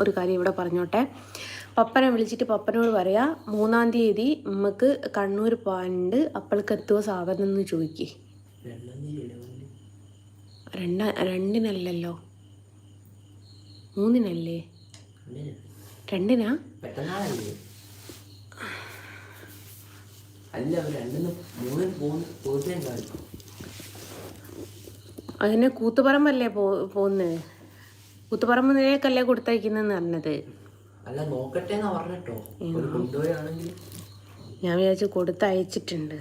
ഒരു കാര്യം ഇവിടെ പറഞ്ഞോട്ടെ. പപ്പനെ വിളിച്ചിട്ട് പപ്പനോട് പറയാ മൂന്നാം തീയതി നമുക്ക് കണ്ണൂർ പോകാനുണ്ട് അപ്പോൾക്ക് എത്തുവോ സാധനം എന്ന് ചോദിക്കേ. രണ്ട രണ്ടിനല്ലല്ലോ? മൂന്നിനല്ലേ? രണ്ടിനാ? അതിനെ കൂത്തുപറമ്പല്ലേ പോ പോകുന്നത് കൂത്തുപറമ്പിലേക്കല്ലേ കൊടുത്തയക്കുന്നെന്ന് പറഞ്ഞത്. അല്ല നോക്കട്ടെ എന്നാ പറഞ്ഞിട്ടോ കൊണ്ടുപോയാണെങ്കിൽ. ഞാൻ വിചാരിച്ചു കൊടുത്തയച്ചിട്ടുണ്ട്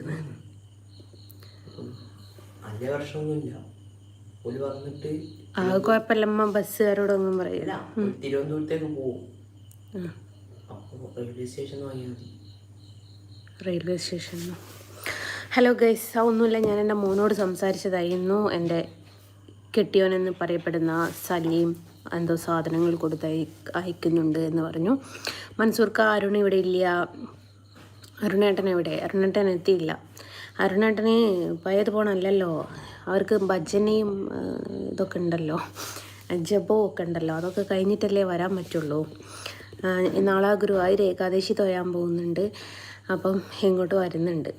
നല്ല വർഷമൊന്നുമില്ല ഒരു പറഞ്ഞിട്ട് ആ കുഴപ്പമില്ലമ്മ ബസ്സുകാരോടൊന്നും പറയില്ല. തിരുവനന്തപുരത്തേക്ക് പോവും. റെയിൽവേ സ്റ്റേഷൻ വാങ്ങിയാൽ മതി. റെയിൽവേ സ്റ്റേഷനിൽ. ഹലോ ഗൈസ് ആ ഒന്നുമില്ല. ഞാൻ എന്റെ മോനോട് സംസാരിച്ചതായിരുന്നു. എന്റെ കെട്ടിയോനെന്ന് പറയപ്പെടുന്ന സലീം. എന്തോ സാധനങ്ങൾ കൊടുത്ത് അയ- അയക്കുന്നുണ്ട് എന്ന് പറഞ്ഞു. മൻസൂർക്ക് അരുൺ ഇവിടെ ഇല്ല. അരുണേട്ടൻ എവിടെ? അരുണേട്ടൻ എത്തിയില്ല. അരുണേട്ടനെ പഴയത് പോണല്ലല്ലോ. അവർക്ക് ഭജനയും ഇതൊക്കെ ഉണ്ടല്ലോ. ജപവും ഒക്കെ ഉണ്ടല്ലോ. അതൊക്കെ കഴിഞ്ഞിട്ടല്ലേ വരാൻ പറ്റുള്ളൂ. നാളെ ഗുരുവായൂർ ഏകാദശി തൊഴാൻ പോകുന്നുണ്ട്. അപ്പം ഇങ്ങോട്ട് വരുന്നുണ്ട്.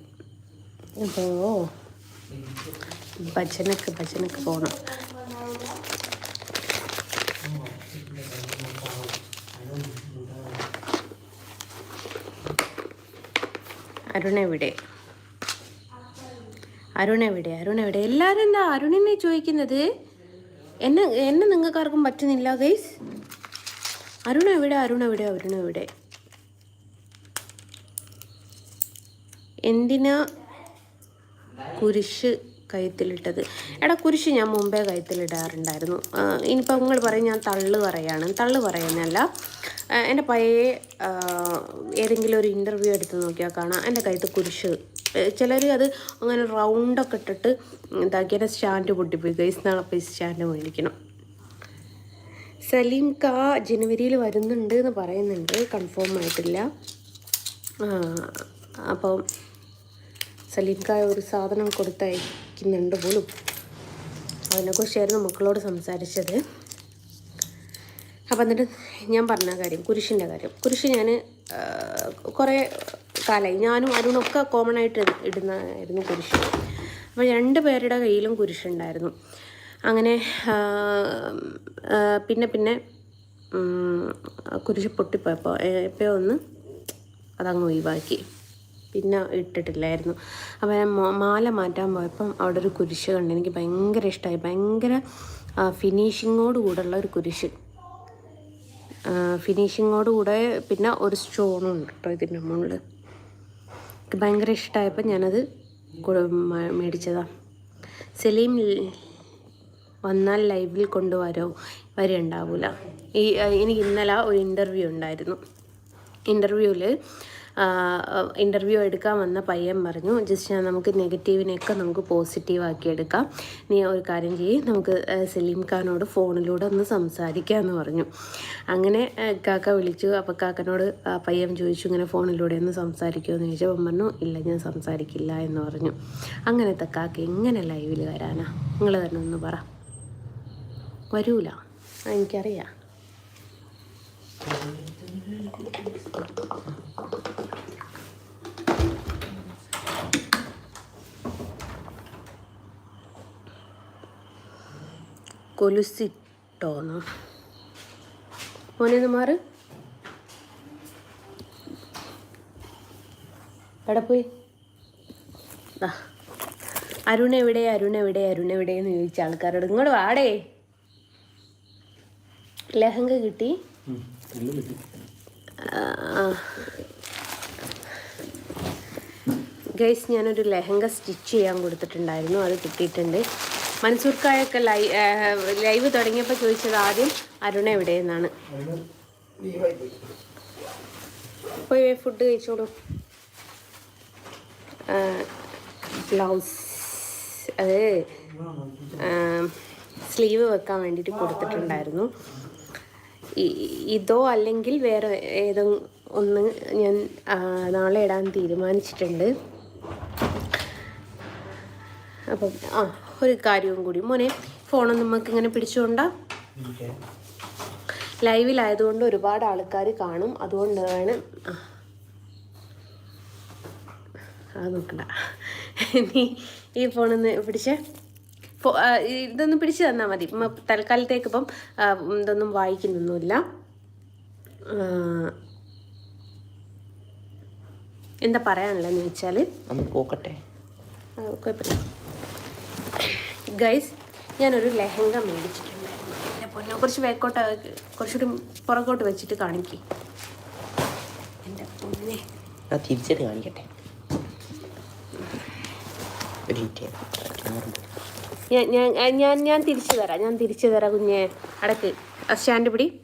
അപ്പോൾ ഭജനക്ക് ഭജനക്ക് പോകണം എവിടെ അരുൺ എവിടെ എല്ലാവരും എന്താ അരുണിനെ ചോദിക്കുന്നത്? എന്നെ എന്നെ നിങ്ങൾക്കാർക്കും പറ്റുന്നില്ല ഗൈസ്. അരുൺ എവിടെ അരുൺ എവിടെ എവിടെ എന്തിനാ കുരിശ് കഴുത്തിലിട്ടത്. എടാ കുരിശ് ഞാൻ മുമ്പേ കഴുത്തിലിടാറുണ്ടായിരുന്നു. ഇനിയിപ്പോൾ നിങ്ങൾ പറയും ഞാൻ തള്ളു പറയാണ്. തള്ളു പറയുന്നല്ല എന്റെ പഴയ ഏതെങ്കിലും ഒരു ഇന്റർവ്യൂ എടുത്ത് നോക്കിയാൽ കാണാം. എന്റെ കഴുത്ത് കുരിശ്. ചിലർ അത് അങ്ങനെ റൗണ്ടൊക്കെ ഇട്ടിട്ട് ഇതാക്കിയ സ്റ്റാൻഡ് പൊട്ടിപ്പോയി. ഗൈസ് നാളെ പോയി സ്റ്റാൻഡ് മേടിക്കണം. സലീം കാ ജനുവരിയിൽ വരുന്നുണ്ട് എന്ന് പറയുന്നുണ്ട്. കൺഫേം ആയിട്ടില്ല. അപ്പം സലീം കാ ഒരു സാധനം കൊടുത്തയക്കുന്നുണ്ട് പോലും. അതിനെക്കുറിച്ചായിരുന്നു മക്കളോട് സംസാരിച്ചത്. അപ്പം എന്നിട്ട് ഞാൻ പറഞ്ഞ കാര്യം കുരിശിന്റെ കാര്യം. കുരിശ് ഞാൻ കുറേ കാലമായി. ഞാനും അരുണൊക്കെ കോമൺ ആയിട്ട് ഇട- ഇടുന്നതായിരുന്നു കുരിശ്. അപ്പോൾ രണ്ട് പേരുടെ കയ്യിലും കുരിശുണ്ടായിരുന്നു. അങ്ങനെ പിന്നെ പിന്നെ കുരിശ് പൊട്ടിപ്പോയപ്പോൾ എപ്പോഴോ ഒന്ന് അതങ്ങ് ഒഴിവാക്കി. പിന്നെ ഇട്ടിട്ടില്ലായിരുന്നു. അപ്പോൾ ഞാൻ മാല മാറ്റാൻ പോയപ്പം അവിടെ ഒരു കുരിശ് കണ്ട് എനിക്ക് ഭയങ്കര ഇഷ്ടമായി ഭയങ്കര ഫിനിഷിങ്ങോട് കൂടെയുള്ള ഒരു കുരിശ്. ഫിനിഷിങ്ങോട് കൂടെ പിന്നെ ഒരു സ്റ്റോണും ഉണ്ട് കേട്ടോ ഇതിന്റെ മുകളിൽ എനിക്ക് ഭയങ്കര ഇഷ്ടമായപ്പോൾ ഞാനത് മേടിച്ചതാണ് സലീം വന്നാൽ ലൈവിൽ കൊണ്ടുവരോ വരെയുണ്ടാവില്ല ഈ എനിക്ക് ഇന്നലെ ഒരു ഇന്റർവ്യൂ ഉണ്ടായിരുന്നു. ഇന്റർവ്യൂവിൽ ഇന്റർവ്യൂ എടുക്കാൻ വന്ന പയ്യൻ പറഞ്ഞു ജസ്റ്റ് നമുക്ക് നെഗറ്റീവിനെയൊക്കെ നമുക്ക് പോസിറ്റീവാക്കി എടുക്കാം. നീ ഒരു കാര്യം ചെയ്യ് നമുക്ക് സലീം ഖാനോട് ഫോണിലൂടെ ഒന്ന് സംസാരിക്കാമെന്ന് പറഞ്ഞു. അങ്ങനെ കാക്ക വിളിച്ചു. അപ്പോൾ കാക്കനോട് പയ്യൻ ചോദിച്ചു ഇങ്ങനെ ഫോണിലൂടെ ഒന്ന് സംസാരിക്കുമെന്ന് എന്ന് ചോദിച്ചപ്പം പറഞ്ഞു ഇല്ല ഞാൻ സംസാരിക്കില്ല എന്ന് പറഞ്ഞു. അങ്ങനത്തെ കാക്ക എങ്ങനെ ലൈവിൽ വരാനാ? നിങ്ങൾ തന്നെ ഒന്ന് പറ. വരൂല. എനിക്കറിയാം. കൊലുസിട്ടോന്ന്. മോനെ മാറ്. എവിടെ പോയി. അരുൺ എവിടെ അരുൺ എവിടെ അരുൺ എവിടെ എന്ന് ചോദിച്ച ആൾക്കാരോട്. ഇങ്ങോട്ട് വാടേ. ലഹങ്ക കിട്ടി. ഗൈസ് ഞാനൊരു ലെഹങ്ക സ്റ്റിച്ച് ചെയ്യാൻ കൊടുത്തിട്ടുണ്ടായിരുന്നു. അത് കിട്ടിയിട്ടുണ്ട്. മൻസൂർക്കായൊക്കെ ലൈ ലൈവ് തുടങ്ങിയപ്പോൾ ചോദിച്ചത് ആദ്യം അരുണ എവിടെ നിന്നാണ് പോയി ഫുഡ് കഴിച്ചോളൂ. ബ്ലൗസ് അത് സ്ലീവ് വെക്കാൻ വേണ്ടിയിട്ട് കൊടുത്തിട്ടുണ്ടായിരുന്നു. ഇതോ അല്ലെങ്കിൽ വേറെ ഏതോ ഒന്ന് ഞാൻ നാളെ ഇടാൻ തീരുമാനിച്ചിട്ടുണ്ട്. അപ്പം ആ ഒരു കാര്യവും കൂടി. മോനെ ഫോണും നമുക്ക് ഇങ്ങനെ പിടിച്ചുകൊണ്ടാ ലൈവിലായതുകൊണ്ട് ഒരുപാട് ആൾക്കാർ കാണും. അതുകൊണ്ടാണ്. അത് നോക്കണ്ട. നീ ഈ ഫോണൊന്ന് പിടിച്ചേ. ഇതൊന്ന് പിടിച്ചു തന്നാൽ മതി. തൽക്കാലത്തേക്ക് ഇപ്പം ഇതൊന്നും വായിക്കുന്നൊന്നുമില്ല. എന്താ പറയാനുള്ളതെന്ന് വെച്ചാൽ പോക്കട്ടെ. കുഴപ്പമില്ല. ഗൈസ് ഞാനൊരു ലെഹങ്ക മേടിച്ചിട്ടുണ്ടായിരുന്നു എന്റെ പൊന്നെ കുറച്ച് വേക്കോട്ട് കുറച്ചുകൂടി പുറകോട്ട് വെച്ചിട്ട് കാണിക്കി. എന്റെ പൊന്നെ. ഞാൻ തിരിച്ചിട്ട് കാണിക്കട്ടെ. ഞാൻ ഞാൻ ഞാൻ ഞാൻ തിരിച്ചു തരാം. ഞാൻ തിരിച്ചു തരാം കുഞ്ഞെ. അടക്ക്. സ്റ്റാൻഡ് പിടി.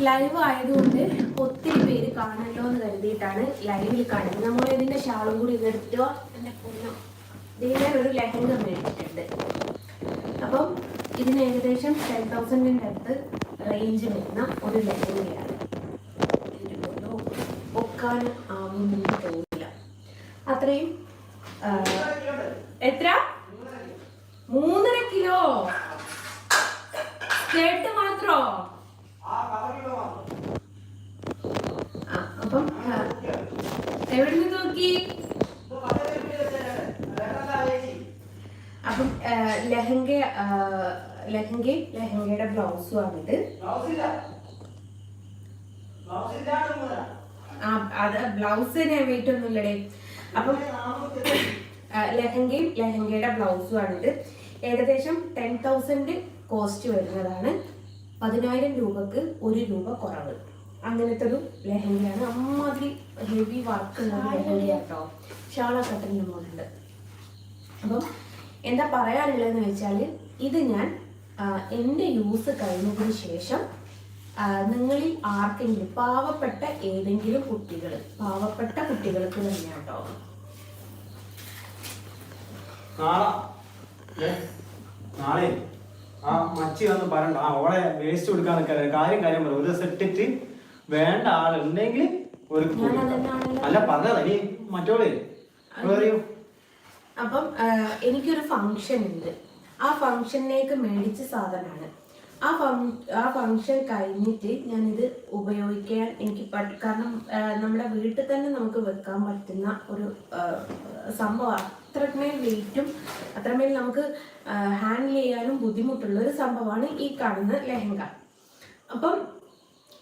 ലൈവ് ആയതുകൊണ്ട് ഒത്തിരി പേര് കാണല്ലോ എന്ന് കരുതിയിട്ടാണ് ലൈവിൽ കാണുന്നത്. നമ്മൾ ഇതിന്റെ ഷാളും കൂടി ഇതെടുത്തോ എന്റെ പൊന്നോ ഇതിനെ ഒരു ലഹങ്ക മേടിച്ചിട്ടുണ്ട് അപ്പം ഇതിന് ഏകദേശം ടെൻ തൗസൻഡിന്റെ അടുത്ത് റേഞ്ച് വരുന്ന ഒരു ലഹങ്കയാണ് ഒക്കാൻ ആവുമെന്ന് തോന്നില്ല അത്രയും എത്ര? മൂന്നര കിലോ? കേട്ട് മാത്രോ ആ അപ്പം ആ, എവിടെ നിന്ന് നോക്കി? അപ്പം ലഹങ്ക ലെഹങ്കയും ലെഹങ്കയുടെ ബ്ലൗസും ആണിത് ആ അത് ബ്ലൗസ് തന്നെ ഒന്നുമില്ലടേ അപ്പം ലഹങ്കയും ലഹങ്കയുടെ ബ്ലൗസും ആണിത് ഏകദേശം ടെൻ തൗസൻഡ് കോസ്റ്റ് വരുന്നതാണ്. പതിനായിരം രൂപക്ക് ഒരു രൂപ കുറവ്. അങ്ങനത്തെ ഒരു ലെഹങ്കയാണ് അമ്മാതിരി ഹെവി ഒരു ലെഹങ്ക കേട്ടോ ഷാള കട്ടന്റെ മോഡുണ്ട് അപ്പം എന്താ പറയാനുള്ളതെന്ന് വെച്ചാൽ ഇത് ഞാൻ എന്റെ യൂസ് കഴിഞ്ഞതിന് ശേഷം നിങ്ങളിൽ ആർക്കെങ്കിലും പാവപ്പെട്ട ഏതെങ്കിലും കുട്ടികൾ പാവപ്പെട്ട കുട്ടികൾക്ക് തന്നെയാണ് കേട്ടോ നാളെ? ആ മച്ചി വന്ന് പറയണ്ട. ആ ഓളെ വേസ്റ്റ് കൊടുക്കാൻ നിൽക്കാതെ കാര്യം കാര്യം പറ. ഒരു സെറ്റിട്ട് വേണ്ട ആളുണ്ടെങ്കിൽ ഒരു. അല്ല പറഞ്ഞതാ നീ മറ്റോളെ. പറയൂ അപ്പം എനിക്കൊരു ഫംഗ്ഷൻ ഉണ്ട്. ആ ഫംഗ്ഷനിലേക്ക് മേടിച്ച സാധനമാണ്. ആ ഫം ആ ഫംഗ്ഷൻ കഴിഞ്ഞിട്ട് ഞാനിത് ഉപയോഗിക്കാൻ എനിക്ക് കാരണം നമ്മുടെ വീട്ടിൽ തന്നെ നമുക്ക് വെക്കാൻ പറ്റുന്ന ഒരു സംഭവമാണ് സംഭവം. അത്രമേൽ വെയിറ്റും അത്രമേൽ നമുക്ക് ഹാൻഡിൽ ചെയ്യാനും ബുദ്ധിമുട്ടുള്ള ഒരു സംഭവമാണ് ഈ കാണുന്ന ലെഹങ്ക. അപ്പം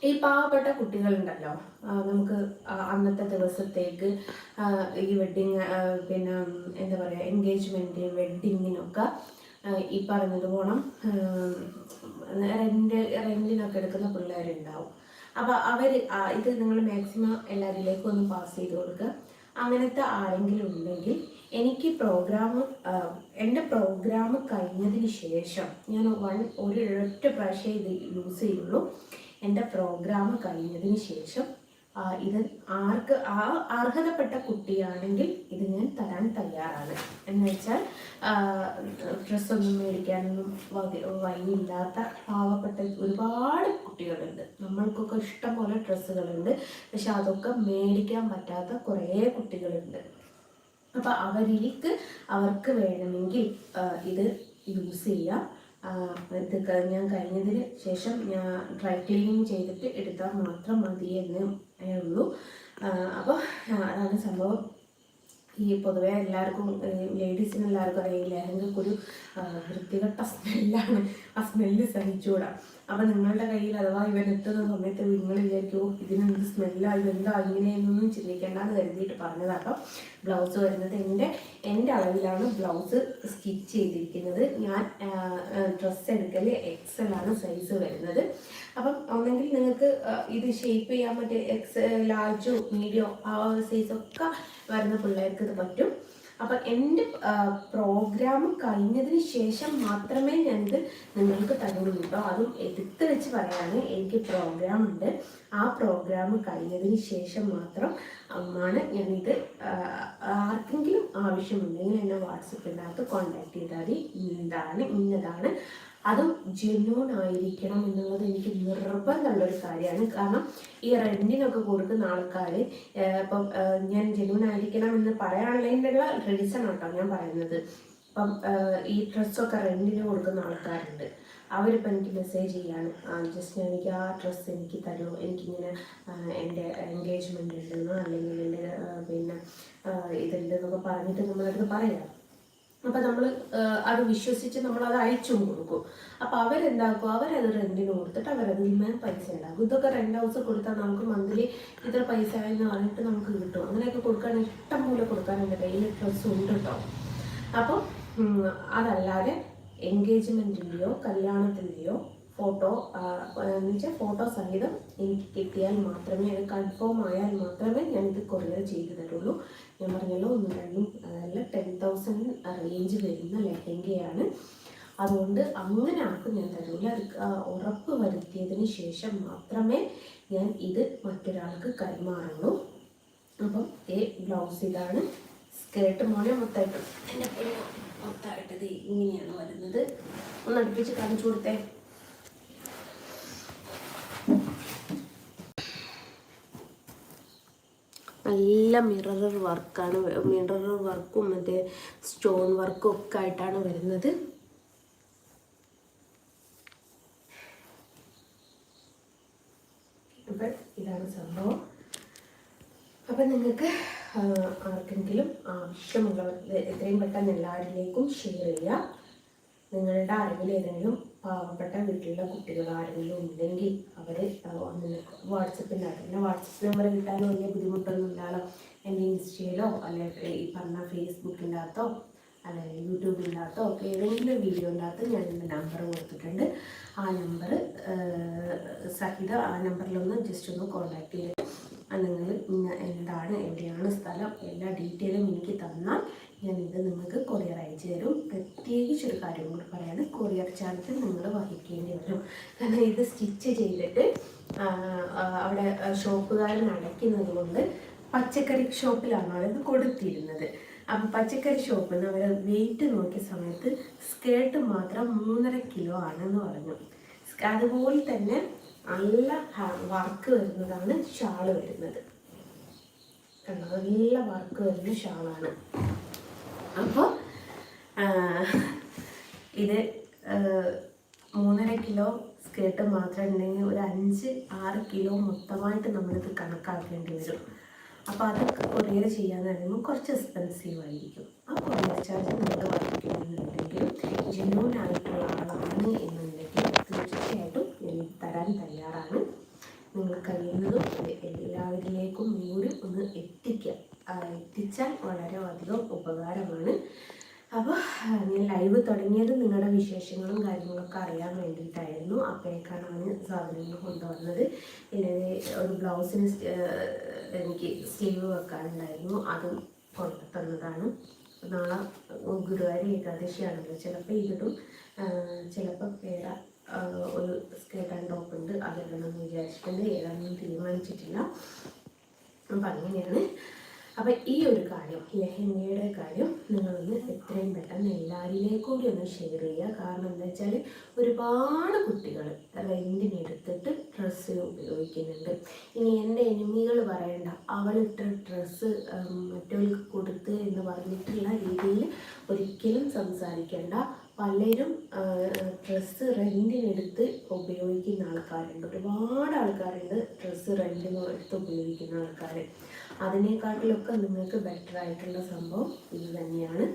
ഈ പാവപ്പെട്ട കുട്ടികളുണ്ടല്ലോ നമുക്ക് അന്നത്തെ ദിവസത്തേക്ക് ഈ വെഡിങ് പിന്നെ എന്താ പറയുക എൻഗേജ്മെന്റ് വെഡിങ്ങിനൊക്കെ ഈ പറഞ്ഞത് പോണം റെന്റ് റെന്റിനൊക്കെ എടുക്കുന്ന പിള്ളേരുണ്ടാവും. അപ്പോൾ അവർ ഇത് നിങ്ങൾ മാക്സിമം എല്ലാവരിലേക്കും ഒന്ന് പാസ് ചെയ്ത് കൊടുക്കുക അങ്ങനത്തെ ആരെങ്കിലും ഉണ്ടെങ്കിൽ എനിക്ക് പ്രോഗ്രാം എന്റെ പ്രോഗ്രാം കഴിഞ്ഞതിന് ശേഷം ഞാൻ വൺ ഒരു ഒരൊറ്റ പ്രാവശ്യം ഇത് യൂസ് ചെയ്യുള്ളൂ. എന്റെ പ്രോഗ്രാം കഴിഞ്ഞതിന് ശേഷം ഇത് ആർക്ക് ആ അർഹതപ്പെട്ട കുട്ടിയാണെങ്കിൽ ഇത് ഞാൻ തരാൻ തയ്യാറാണ്. എന്ന് വെച്ചാൽ ഡ്രസ്സൊന്നും മേടിക്കാനൊന്നും വഴിയില്ലാത്ത പാവപ്പെട്ട ഒരുപാട് കുട്ടികളുണ്ട്. നമ്മൾക്കൊക്കെ ഇഷ്ടംപോലെ ഡ്രസ്സുകളുണ്ട്. പക്ഷെ അതൊക്കെ മേടിക്കാൻ പറ്റാത്ത കുറേ കുട്ടികളുണ്ട്. അപ്പോൾ അവരിലേക്ക് അവർക്ക് വേണമെങ്കിൽ ഇത് യൂസ് ചെയ്യാം. ഇത് ഞാൻ കഴിഞ്ഞതിന് ശേഷം ഞാൻ ഡ്രൈ ക്ലീനിങ് ചെയ്തിട്ട് എടുത്താൽ മാത്രം മതി എന്നേ ഉള്ളൂ അപ്പോൾ അതാണ് സംഭവം. ഈ പൊതുവെ എല്ലാവർക്കും ലേഡീസിന് എല്ലാവർക്കും അറിയാം ഈ ലെഹങ്കക്ക് ഒരു വൃത്തികെട്ട സ്മെല്ലാണ്. ആ സ്മെല്ല് സഹിച്ചുകൂടാ അപ്പം നിങ്ങളുടെ കയ്യിൽ അഥവാ ഇവൻ എത്തുന്ന സമയത്ത് നിങ്ങൾ വിചാരിക്കുമോ ഇതിനെന്ത് സ്മെല്ലാ ഇതെന്താ ഇങ്ങനെയെന്നൊന്നും ചിന്തിക്കേണ്ടെന്ന് കരുതിയിട്ട് പറഞ്ഞതാട്ടോ ബ്ലൗസ് വരുന്നത് എന്റെ എന്റെ അളവിലാണ് ബ്ലൗസ് സ്റ്റിച്ച് ചെയ്തിരിക്കുന്നത്. ഞാൻ ഡ്രസ്സ് എടുക്കൽ എക്സൽ ആണ് സൈസ് വരുന്നത്. അപ്പം ഒന്നെങ്കിൽ നിങ്ങൾക്ക് ഇത് ഷേപ്പ് ചെയ്യാൻ പറ്റിയ എക്സ് ലാർജോ മീഡിയോ ആ സൈസൊക്കെ വരുന്ന പിള്ളേർക്ക് ഇത് പറ്റും. അപ്പം എന്റെ പ്രോഗ്രാം കഴിഞ്ഞതിന് ശേഷം മാത്രമേ ഞാനിത് നിങ്ങൾക്ക് തരുള്ളൂ കേട്ടോ. അതും എടുത്ത് വെച്ച് പറയാണ് എനിക്ക് പ്രോഗ്രാം ഉണ്ട്. ആ പ്രോഗ്രാം കഴിഞ്ഞതിന് ശേഷം മാത്രം ആണ് ഞാനിത് ആർക്കെങ്കിലും ആവശ്യമുണ്ടെങ്കിൽ എന്നെ വാട്സപ്പിനകത്ത് കോൺടാക്ട് ചെയ്താൽ മതി. ഇന്നതാണ് ഇന്നതാണ് അതും ജെന്യൂൺ ആയിരിക്കണം എന്നുള്ളത് എനിക്ക് നിർബന്ധമുള്ളൊരു കാര്യമാണ്. കാരണം ഈ റെന്റിനൊക്കെ കൊടുക്കുന്ന ആൾക്കാർ ഇപ്പം ഞാൻ ജെന്യൂൺ ആയിരിക്കണം എന്ന് പറയാനുള്ളതിന്റെ റീസൺ കേട്ടോ ഞാൻ പറയുന്നത്. ഇപ്പം ഈ ഡ്രസ്സൊക്കെ റെന്റിന് കൊടുക്കുന്ന ആൾക്കാരുണ്ട്. അവരിപ്പോൾ എനിക്ക് മെസ്സേജ് ചെയ്യാണ്. ജസ്റ്റ് എനിക്ക് ആ ഡ്രസ്സ് എനിക്ക് തരുമോ എനിക്കിങ്ങനെ എന്റെ എൻഗേജ്മെന്റ് ഉണ്ടെന്നോ അല്ലെങ്കിൽ എന്റെ പിന്നെ ഇതുണ്ടെന്നൊക്കെ പറഞ്ഞിട്ട് നമ്മളടുത്ത് പറയാം. അപ്പം നമ്മൾ അത് വിശ്വസിച്ച് നമ്മൾ അത് അയച്ചും കൊടുക്കും. അപ്പം അവരെന്താക്കും? അവരത് റെന്റിന് കൊടുത്തിട്ട് അവരത് ഇന്ന് പൈസ ഉണ്ടാക്കും. ഇതൊക്കെ റെന്റ് ഹൗസ് കൊടുത്താൽ നമുക്ക് മന്ത്ലി ഇത്ര പൈസ എന്ന് പറഞ്ഞിട്ട് നമുക്ക് കിട്ടും. അങ്ങനെയൊക്കെ കൊടുക്കാൻ ഇഷ്ടം പോലെ കൊടുക്കാനുണ്ട് ഡെയിലി ഡ്രസ്സ് ഉണ്ട് കേട്ടോ അപ്പോൾ അതല്ലാതെ എൻഗേജ്മെന്റിന്റെയോ കല്യാണത്തിന്റെയോ ഫോട്ടോ എന്ന് വെച്ചാൽ ഫോട്ടോ സഹിതം എനിക്ക് കിട്ടിയാൽ മാത്രമേ അത് കൺഫേം ആയാൽ മാത്രമേ ഞാനിത് കൊറിയർ ചെയ്ത് തരുള്ളൂ. ഞാൻ പറഞ്ഞല്ലോ ഒന്ന് രണ്ടും അതല്ല ടെൻ തൗസൻഡ് റേഞ്ച് വരുന്ന ലെഹങ്കയാണ്. അതുകൊണ്ട് അങ്ങനെ ആർക്കും ഞാൻ തരുള്ളൂ. അത് ഉറപ്പ് വരുത്തിയതിന് ശേഷം മാത്രമേ ഞാൻ ഇത് മറ്റൊരാൾക്ക് കൈമാറുള്ളൂ. അപ്പം ഈ ബ്ലൗസ് ഇതാണ് സ്കേർട്ട് മോനെ മൊത്തമായിട്ട്. എന്റെ മൊത്തമായിട്ടത് മൊത്തമായിട്ട് ഇങ്ങനെയാണ് വരുന്നത്. ഒന്ന് അടുപ്പിച്ച് കാണിച്ചു കൊടുത്തേ. നല്ല മിറർ വർക്കാണ് മിറർ വർക്കും മറ്റേ സ്റ്റോൺ വർക്കും ഒക്കെ ആയിട്ടാണ് വരുന്നത്. ഇതാണ് സംഭവം. അപ്പം നിങ്ങൾക്ക് ആർക്കെങ്കിലും ആവശ്യമുള്ളവർ എത്രയും പെട്ടെന്ന് എല്ലാവരിലേക്കും ഷെയർ ചെയ്യുക നിങ്ങളുടെ അറിവിൽ ഏതെങ്കിലും പാവപ്പെട്ട വീട്ടിലുള്ള കുട്ടികൾ ആരെങ്കിലും ഉണ്ടെങ്കിൽ അവർ ഒന്ന് വാട്സപ്പിന്റെ പിന്നെ വാട്സപ്പ് നമ്പർ കിട്ടാൻ വലിയ ബുദ്ധിമുട്ടൊന്നും ഇല്ലാലോ? എന്റെ ഇൻസ്റ്റയിലോ അല്ലെങ്കിൽ ഈ പറഞ്ഞ ഫേസ്ബുക്കിന്റെ അകത്തോ അല്ലെങ്കിൽ യൂട്യൂബിന്റെ അകത്തോ ഒക്കെ ഏതെങ്കിലും വീഡിയോന്റെ അകത്ത് ഞാൻ എന്റെ നമ്പർ കൊടുത്തിട്ടുണ്ട്. ആ നമ്പർ സഹിത ആ നമ്പറിലൊന്ന് ജസ്റ്റ് ഒന്ന് കോൺടാക്ട് ചെയ്ത് നിങ്ങൾ എന്താണ് എവിടെയാണ് സ്ഥലം എല്ലാ ഡീറ്റെയിലും എനിക്ക് തന്നാൽ ഞാൻ ഇത് നിങ്ങൾക്ക് കൊറിയർ അയച്ചു തരും. പ്രത്യേകിച്ച് ഒരു കാര്യം കൂടി പറയാണ് കൊറിയർ ചാർജ് നിങ്ങൾ വഹിക്കേണ്ടി വരും. കാരണം ഇത് സ്റ്റിച്ച് ചെയ്തിട്ട് അവിടെ ഷോപ്പുകാരൻ അടയ്ക്കുന്നത് കൊണ്ട് പച്ചക്കറി ഷോപ്പിലാണ് അവരത് കൊടുത്തിരുന്നത്. അപ്പം പച്ചക്കറി ഷോപ്പിൽ നിന്ന് അവർ വെയിറ്റ് നോക്കിയ സമയത്ത് സ്കേർട്ട് മാത്രം മൂന്നര കിലോ ആണെന്ന് പറഞ്ഞു. അതുപോലെ തന്നെ നല്ല വർക്ക് വരുന്നതാണ് ഷാൾ വരുന്നത്. നല്ല വർക്ക് വരുന്ന ഷാളാണ്. അപ്പോൾ ഇത് മൂന്നര കിലോ സ്കേർട്ട് മാത്രം ഉണ്ടെങ്കിൽ ഒരു അഞ്ച് ആറ് കിലോ മൊത്തമായിട്ട് നമ്മളിത് കണക്കാക്കേണ്ടി വരും. അപ്പോൾ അതൊക്കെ കൊറിയർ ചെയ്യാന്ന് പറയുമ്പോൾ കുറച്ച് എക്സ്പെൻസീവ് ആയിരിക്കും. ആ കൊറിയർ ചാർജ് നിങ്ങൾ വർദ്ധിക്കുന്നുണ്ടെങ്കിലും ജെന്യൂൻ ആയിട്ടുള്ള ആളാണ് എന്നുണ്ടെങ്കിൽ തീർച്ചയായിട്ടും എനിക്ക് തരാൻ തയ്യാറാണ്. നിങ്ങൾ കഴിയുന്നതും എല്ലാവരിലേക്കും കൂടി ഒന്ന് എത്തിക്കുക ആ, എത്തിച്ചാൽ വളരെ അധികം ഉപകാരമാണ്. അപ്പോൾ ഞാൻ ലൈവ് തുടങ്ങിയത് നിങ്ങളുടെ വിശേഷങ്ങളും കാര്യങ്ങളൊക്കെ അറിയാൻ വേണ്ടിയിട്ടായിരുന്നു. അപ്പോഴേക്കാണ് സാധനങ്ങൾ കൊണ്ടുവന്നത്. ഇത് ഒരു ബ്ലൗസിന് എനിക്ക് സ്ലീവ് വെക്കാനുണ്ടായിരുന്നു. അതും കൊണ്ടു തന്നതാണ് നാളെ ഗുരുവായൂർ ഏകാദശിയാണല്ലോ. ചിലപ്പോൾ ഇതിടും ചിലപ്പോൾ ആഹ് ഒരു സ്കേർട്ട് ആൻഡ് ടോപ്പ് ഉണ്ട് അതിടണമെന്ന് വിചാരിച്ചിട്ടുണ്ട്. ഏതാണെന്ന് തീരുമാനിച്ചിട്ടില്ല. അപ്പം അങ്ങനെയാണ്. അപ്പം ഈ ഒരു കാര്യം ലെഹങ്കയുടെ കാര്യം നിങ്ങളൊന്ന് എത്രയും പെട്ടെന്ന് എല്ലാവരിലേക്കും കൂടി ഒന്ന് ഷെയർ ചെയ്യുക. കാരണം എന്താ വെച്ചാൽ ഒരുപാട് കുട്ടികൾ റെന്റിനെടുത്തിട്ട് ഡ്രസ്സ് ഉപയോഗിക്കുന്നുണ്ട്. ഇനി എന്റെ എനിമികൾ പറയണ്ട. അവളിട്ട ഡ്രസ്സ് മറ്റവൾക്ക് കൊടുത്ത് എന്ന് പറഞ്ഞിട്ടുള്ള രീതിയിൽ ഒരിക്കലും സംസാരിക്കേണ്ട. പലരും ഡ്രസ്സ് റെന്റിനെടുത്ത് ഉപയോഗിക്കുന്ന ആൾക്കാരുണ്ട്. ഒരുപാട് ആൾക്കാരുണ്ട് ഡ്രസ്സ് റെന്റിന് എടുത്ത് ഉപയോഗിക്കുന്ന ആൾക്കാർ അതിനേക്കാട്ടിലൊക്കെ നിങ്ങൾക്ക് ബെറ്റർ ആയിട്ടുള്ള സംഭവം ഇത് തന്നെയാണ്.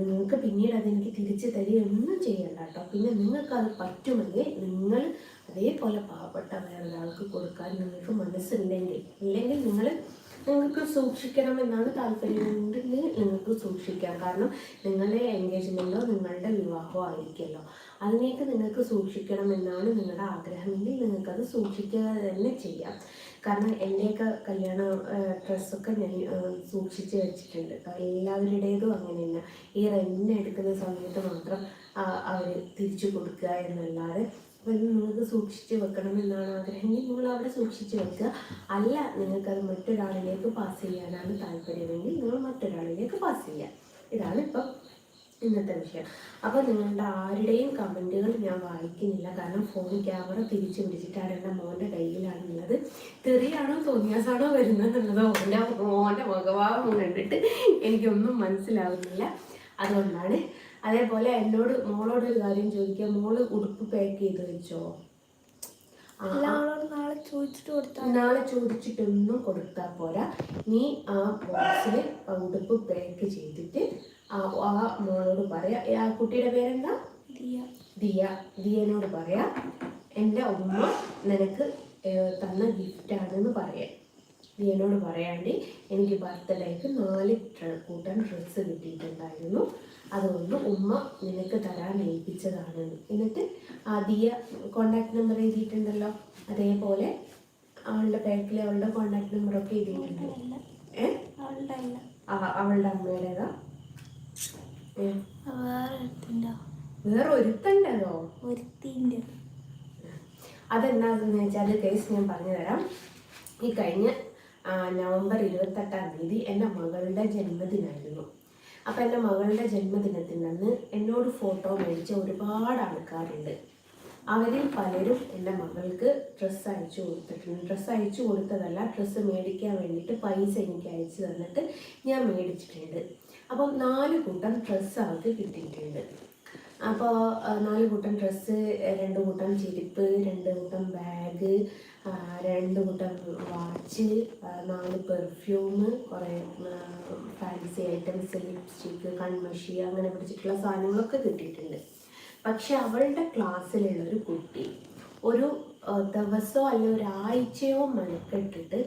നിങ്ങൾക്ക് പിന്നീട് അതെനിക്ക് തിരിച്ച് തരികയൊന്നും ചെയ്യണ്ട കേട്ടോ. പിന്നെ നിങ്ങൾക്കത് പറ്റുമെങ്കിൽ നിങ്ങൾ അതേപോലെ പാവപ്പെട്ട വേറൊരാൾക്ക് കൊടുക്കാൻ നിങ്ങൾക്ക് മനസ്സില്ലെങ്കിൽ ഇല്ലെങ്കിൽ നിങ്ങൾ നിങ്ങൾക്ക് സൂക്ഷിക്കണമെന്നാണ് താല്പര്യമുണ്ടെങ്കിൽ നിങ്ങൾക്ക് സൂക്ഷിക്കാം. കാരണം നിങ്ങളുടെ എൻഗേജ്മെന്റോ നിങ്ങളുടെ വിവാഹമോ ആയിരിക്കുമല്ലോ. അതിനേക്ക് നിങ്ങൾക്ക് സൂക്ഷിക്കണമെന്നാണ് നിങ്ങളുടെ ആഗ്രഹമെങ്കിൽ നിങ്ങൾക്കത് സൂക്ഷിക്കുക തന്നെ ചെയ്യാം. കാരണം എന്റെയൊക്കെ കല്യാണ ഡ്രസ്സൊക്കെ ഞാൻ സൂക്ഷിച്ച് വെച്ചിട്ടുണ്ട്. എല്ലാവരുടേതും അങ്ങനെ തന്നെ. ഈ റെന്റിന് എടുക്കുന്ന സമയത്ത് മാത്രം അവർ തിരിച്ചു കൊടുക്കുക എന്നല്ലാതെ നിങ്ങൾക്ക് സൂക്ഷിച്ച് വെക്കണം എന്നാണ് ആഗ്രഹമെങ്കിൽ നിങ്ങൾ അവിടെ സൂക്ഷിച്ച് വെക്കുക. അല്ല നിങ്ങൾക്കത് മറ്റൊരാളിലേക്ക് പാസ് ചെയ്യാനാണ് താല്പര്യമെങ്കിൽ നിങ്ങൾ മറ്റൊരാളിലേക്ക് പാസ് ചെയ്യുക. ഇതാണ് ഇപ്പം ഇന്നത്തെ വിഷയം. അപ്പോൾ നിങ്ങളുടെ ആരുടെയും കമന്റുകൾ ഞാൻ വായിക്കുന്നില്ല. കാരണം ഫോൺ ക്യാമറ തിരിച്ചു പിടിച്ചിട്ടാണ് എന്റെ മോന്റെ കയ്യിലാണുള്ളത് തെറിയാണോ തോന്നിയാസാണോ വരുന്നതെന്നുള്ളത് ഓന്റെ മോന്റെ മുഖഭാവം കണ്ടിട്ട് എനിക്കൊന്നും മനസ്സിലാവുന്നില്ല. അതുകൊണ്ടാണ് അതേപോലെ എന്നോട് മോളോട് ഒരു കാര്യം ചോദിക്കുക മോൾ ഉടുപ്പ് പാക്ക് ചെയ്ത് വെച്ചോ? നാളെ ചോദിച്ചിട്ട് നാളെ ചോദിച്ചിട്ടൊന്നും കൊടുത്താൽ പോരാ. നീ ആ ബോക്സിൽ ഉടുപ്പ് പാക്ക് ചെയ്തിട്ട് ആ ആ മോളോട് പറയാ. ആ കുട്ടിയുടെ പേരെന്താ? ദിയ. ദിയ. ദിയനോട് പറയാ എന്റെ ഉമ്മ നിനക്ക് തന്ന ഗിഫ്റ്റാണെന്ന് പറയാം ദിയനോട് പറയാണ്ട് എനിക്ക് ബർത്ത്ഡേക്ക് നാല് കൂട്ടം ഡ്രസ്സ് കിട്ടിയിട്ടുണ്ടായിരുന്നു. അതൊന്ന് ഉമ്മ നിനക്ക് തരാൻ ഏൽപ്പിച്ചതാണ്. എന്നിട്ട് ആദ്യ ദിയ കോണ്ടാക്ട് നമ്പർ എഴുതിയിട്ടുണ്ടല്ലോ. അതേപോലെ അവളുടെ ബാക്കിൽ അവളുടെ കോണ്ടാക്ട് നമ്പറൊക്കെ എഴുതിയിട്ടുണ്ട് ഏ അവളുടെ അമ്മയുടേതാ വേറെ ഒരുത്തണ്ടോ അതെന്താന്ന് ഒരുത്തണ്ടതോ ഒരുത്തിന്റെ അതെന്താണെന്ന് വെച്ചാൽ കേസ് ഞാൻ പറഞ്ഞു തരാം ഈ കഴിഞ്ഞ നവംബർ ഇരുപത്തെട്ടാം തീയതി എന്റെ മകളുടെ ജന്മദിനമായിരുന്നു അപ്പോൾ എന്റെ മകളുടെ ജന്മദിനത്തിൽ നിന്ന് എന്നോട് ഫോട്ടോ മേടിച്ച ഒരുപാട് ആൾക്കാരുണ്ട്. അവരിൽ പലരും എന്റെ മകൾക്ക് ഡ്രസ്സ് അയച്ചു കൊടുത്തിട്ടുണ്ട്. ഡ്രസ്സ് അയച്ചു കൊടുത്തതല്ല ഡ്രസ്സ് മേടിക്കാൻ വേണ്ടിയിട്ട് പൈസ എനിക്ക് അയച്ചു തന്നിട്ട് ഞാൻ മേടിച്ചിട്ടുണ്ട്. അപ്പം നാല് കൂട്ടം ഡ്രസ്സ് അവർക്ക് കിട്ടിയിട്ടുണ്ട്. അപ്പോൾ നാല് കൂട്ടം ഡ്രസ്സ് രണ്ട് കൂട്ടം ചെരുപ്പ് രണ്ട് കൂട്ടം ബാഗ് രണ്ട് കൂട്ടം വാച്ച് നാല് പെർഫ്യൂം കുറേ ഫാൻസി ഐറ്റംസ് ലിപ്സ്റ്റിക്ക് കൺമഷി അങ്ങനെ പിടിച്ചിട്ടുള്ള സാധനങ്ങളൊക്കെ കിട്ടിയിട്ടുണ്ട്. പക്ഷെ അവളുടെ ക്ലാസ്സിലുള്ള ഒരു കുട്ടി ഒരു ദിവസോ അല്ലെങ്കിൽ ഒരാഴ്ചയോ മെനക്കെട്ടിട്ട്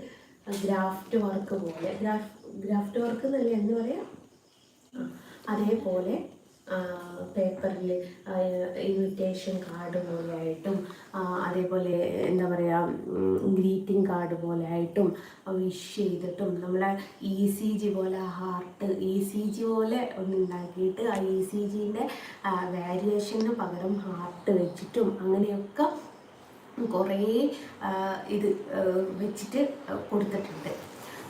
ഗ്രാഫ്റ്റ് വർക്ക് പോലെ ഗ്രാഫ് ഗ്രാഫ്റ്റ് വർക്ക് എന്നല്ലേ എന്ന് പറയാം? അതേപോലെ പേപ്പറിൽ ഇൻവിറ്റേഷൻ കാർഡ് പോലെയായിട്ടും അതേപോലെ എന്താ പറയുക ഗ്രീറ്റിംഗ് കാർഡ് പോലെയായിട്ടും വിഷ് ചെയ്തിട്ടും നമ്മളെ ഇ സി ജി പോലെ ഹാർട്ട് ഇ സി ജി പോലെ ഒന്ന് ഉണ്ടാക്കിയിട്ട് ആ ഇ സി ജിന്റെ വാരിയേഷന് പകരം ഹാർട്ട് വെച്ചിട്ടും അങ്ങനെയൊക്കെ കുറേ ഇത് വെച്ചിട്ട് കൊടുത്തിട്ടുണ്ട്.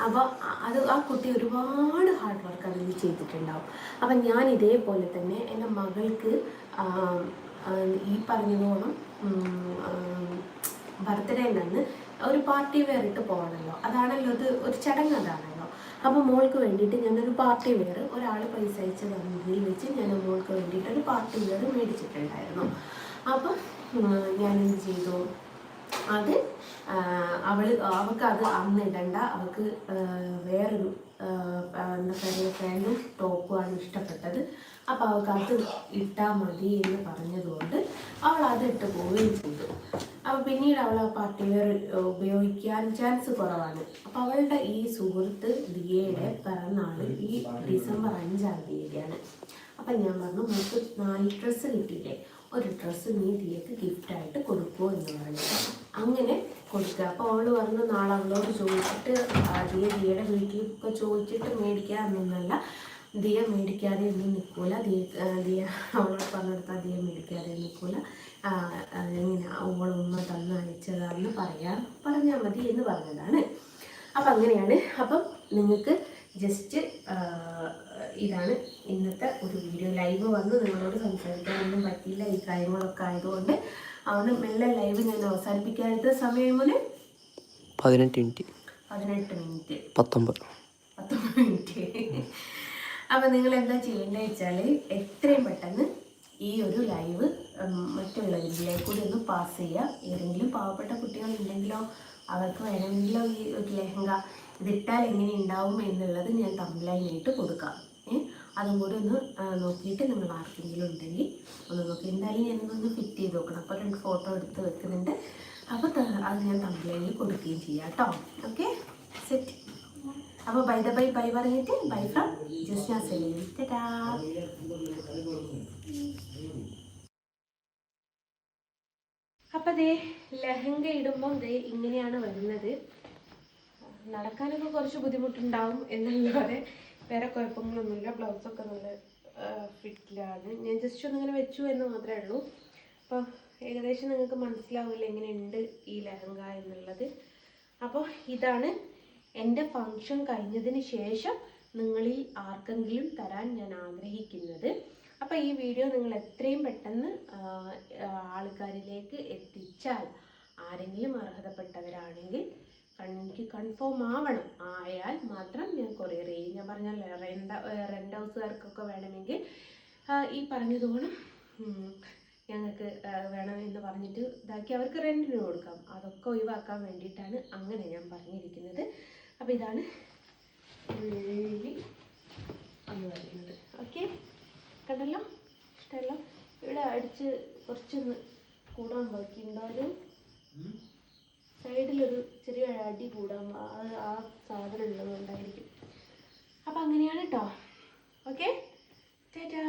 അപ്പോൾ അത് ആ കുട്ടി ഒരുപാട് ഹാർഡ് വർക്ക് അതിൽ ചെയ്തിട്ടുണ്ടാവും. അപ്പം ഞാൻ ഇതേപോലെ തന്നെ എന്റെ മകൾക്ക് ഈ പറഞ്ഞതോളം ബർത്ത്ഡേ നിന്ന് ഒരു പാർട്ടി വെയർ ഇട്ട് പോകണമല്ലോ അതാണല്ലോ ഇത് ഒരു ചടങ്ങ് അതാണല്ലോ അപ്പോൾ മോൾക്ക് വേണ്ടിയിട്ട് ഞാനൊരു പാർട്ടി വെയർ ഒരാൾ പൈസ അയച്ച് തന്നതിൽ വെച്ച് ഞാൻ മോൾക്ക് വേണ്ടിയിട്ട് ഒരു പാർട്ടി വെയർ മേടിച്ചിട്ടുണ്ടായിരുന്നു. അപ്പം ഞാനെന്ത് ചെയ്തു? അത് ആ, അവൾ അവൾക്ക് അത് അന്ന് ഇടണ്ട അവൾക്ക് വേറൊരു എന്താ പറയുക പാന്റും ടോപ്പുമാണ് ഇഷ്ടപ്പെട്ടത്. അപ്പോൾ അവൾക്ക് അത് ഇട്ടാൽ മതി എന്ന് പറഞ്ഞതുകൊണ്ട് അവൾ അത് ഇട്ട് പോവുകയും ചെയ്തു. അപ്പോൾ പിന്നീട് അവൾ ആ പാർട്ടി വെയർ ഉപയോഗിക്കാൻ ചാൻസ് കുറവാണ്. അപ്പോൾ അവളുടെ ഈ സുഹൃത്ത് ദിയയുടെ പിറന്നാൾ ഈ ഡിസംബർ അഞ്ചാം തീയതിയാണ്. അപ്പം ഞാൻ പറഞ്ഞു നമുക്ക് നാല് ഡ്രസ്സ് കിട്ടിയില്ലേ? ഒരു ഡ്രസ്സ് നീ ദിയക്ക് ഗിഫ്റ്റായിട്ട് കൊടുക്കുമോ എന്ന് പറഞ്ഞു. അങ്ങനെ കൊടുക്കുക. അപ്പോൾ അവൾ പറഞ്ഞു നാളെ അവളോട് ചോദിച്ചിട്ട് ദിയ ദിയയുടെ വീട്ടിലൊക്കെ ചോദിച്ചിട്ട് മേടിക്കാമെന്നല്ല ദിയ മേടിക്കാതെ ഒന്നും നിൽക്കൂല ദിയ ദിയ അവളോട് പറഞ്ഞെടുത്താൽ ദിയ മേടിക്കാതെ നിൽക്കൂല എങ്ങനെ അവൾ ഉമ്മ തന്ന് അയച്ചതാണെന്ന് പറയാൻ പറഞ്ഞാൽ മതി എന്ന് പറഞ്ഞതാണ്. അപ്പം അങ്ങനെയാണ്. അപ്പം നിങ്ങൾക്ക് ജസ്റ്റ് ഇതാണ് ഇന്നത്തെ ഒരു വീഡിയോ. ലൈവ് വന്ന് നിങ്ങളോട് സംസാരിക്കാനൊന്നും പറ്റിയില്ല. ഈ കാര്യങ്ങളൊക്കെ ആയതുകൊണ്ട് അതുകൊണ്ട് മെല്ലെ ലൈവ് ഞാൻ അവസാനിപ്പിക്കാത്ത സമയം മുതൽ പതിനെട്ട് മിനിറ്റ്. പതിനെട്ട് മിനിറ്റ്. പത്തൊമ്പത്. പത്തൊമ്പത് മിനിറ്റ്. അപ്പം നിങ്ങൾ എന്താ ചെയ്യേണ്ടത് വെച്ചാൽ എത്രയും പെട്ടെന്ന് ഈ ഒരു ലൈവ് മറ്റുള്ളവരിലേക്ക് കൂടി ഒന്ന് പാസ് ചെയ്യുക. ഏതെങ്കിലും പാവപ്പെട്ട കുട്ടികളുണ്ടെങ്കിലോ അവർക്ക് വേണമെങ്കിലോ ഈ ഒരു ലെഹങ്ക ഇതിട്ടാൽ എങ്ങനെ ഉണ്ടാവും എന്നുള്ളത് ഞാൻ തമ്മിലായിട്ട് കൊടുക്കാം. ഏ? അതും കൂടി ഒന്ന് നോക്കിയിട്ട് നമ്മൾ ആർക്കെങ്കിലും ഉണ്ടെങ്കിൽ ഒന്ന് നോക്കി. എന്തായാലും ഞാനൊന്ന് ഫിറ്റ് ചെയ്ത് നോക്കണം. അപ്പോൾ രണ്ട് ഫോട്ടോ എടുത്ത് വെക്കുന്നുണ്ട്. അപ്പോൾ അത് ഞാൻ തമ്മിലയിൽ കൊടുക്കുകയും ചെയ്യാം കേട്ടോ. ഓക്കെ സെറ്റ് അപ്പോൾ ബൈ ദ ബൈ ബൈ പറഞ്ഞിട്ട് ബൈ ഫ്രം ജസ്റ്റ് സെലി അപ്പം ദേ ലഹങ്ക ഇടുമ്പോൾ ദേ ഇങ്ങനെയാണ് വരുന്നത്. നടക്കാനൊക്കെ കുറച്ച് ബുദ്ധിമുട്ടുണ്ടാവും എന്നല്ലാതെ വേറെ കുഴപ്പങ്ങളൊന്നുമില്ല. ബ്ലൗസൊക്കെ നല്ല ഫിറ്റിലാണ് ഞാൻ ജസ്റ്റ് ഒന്നിങ്ങനെ വെച്ചു എന്ന് മാത്രമേ ഉള്ളൂ. അപ്പോൾ ഏകദേശം നിങ്ങൾക്ക് മനസ്സിലാവില്ല എങ്ങനെയുണ്ട് ഈ ലഹങ്ക എന്നുള്ളത്. അപ്പോൾ ഇതാണ് എന്റെ ഫങ്ഷൻ കഴിഞ്ഞതിന് ശേഷം നിങ്ങളിൽ ആർക്കെങ്കിലും തരാൻ ഞാൻ ആഗ്രഹിക്കുന്നത്. അപ്പോൾ ഈ വീഡിയോ നിങ്ങൾ എത്രയും പെട്ടെന്ന് ആൾക്കാരിലേക്ക് എത്തിച്ചാൽ ആരെങ്കിലും അർഹതപ്പെട്ടവരാണെങ്കിൽ എനിക്ക് കൺഫേം ആവണം. ആയാൽ മാത്രം ഞാൻ പറഞ്ഞല്ലോ റെന്റ് റെന്റ് ഹൗസുകാർക്കൊക്കെ വേണമെങ്കിൽ ഈ പറഞ്ഞതുപോലെ ഞങ്ങൾക്ക് വേണം വേണമെന്ന് പറഞ്ഞിട്ട് ഇതാക്കി അവർക്ക് റെന്റിന് കൊടുക്കാം. അതൊക്കെ ഒഴിവാക്കാൻ വേണ്ടിയിട്ടാണ് അങ്ങനെ ഞാൻ പറഞ്ഞിരിക്കുന്നത്. അപ്പോൾ ഇതാണ് ഉള്ളി എന്ന് പറയുന്നത്. ഓക്കെ കണ്ടല്ലോ? ഇഷ്ടമല്ലോ ഇവിടെ അടിച്ച് കുറച്ചൊന്ന് കൂടാൻ ബാക്കിയുണ്ടാലും സൈഡിലൊരു ചെറിയ അടി കൂടാൻ ആ- ആ സാധനം അപ്പം അങ്ങനെയാണ് കേട്ടോ ഓക്കെ ചേട്ടാ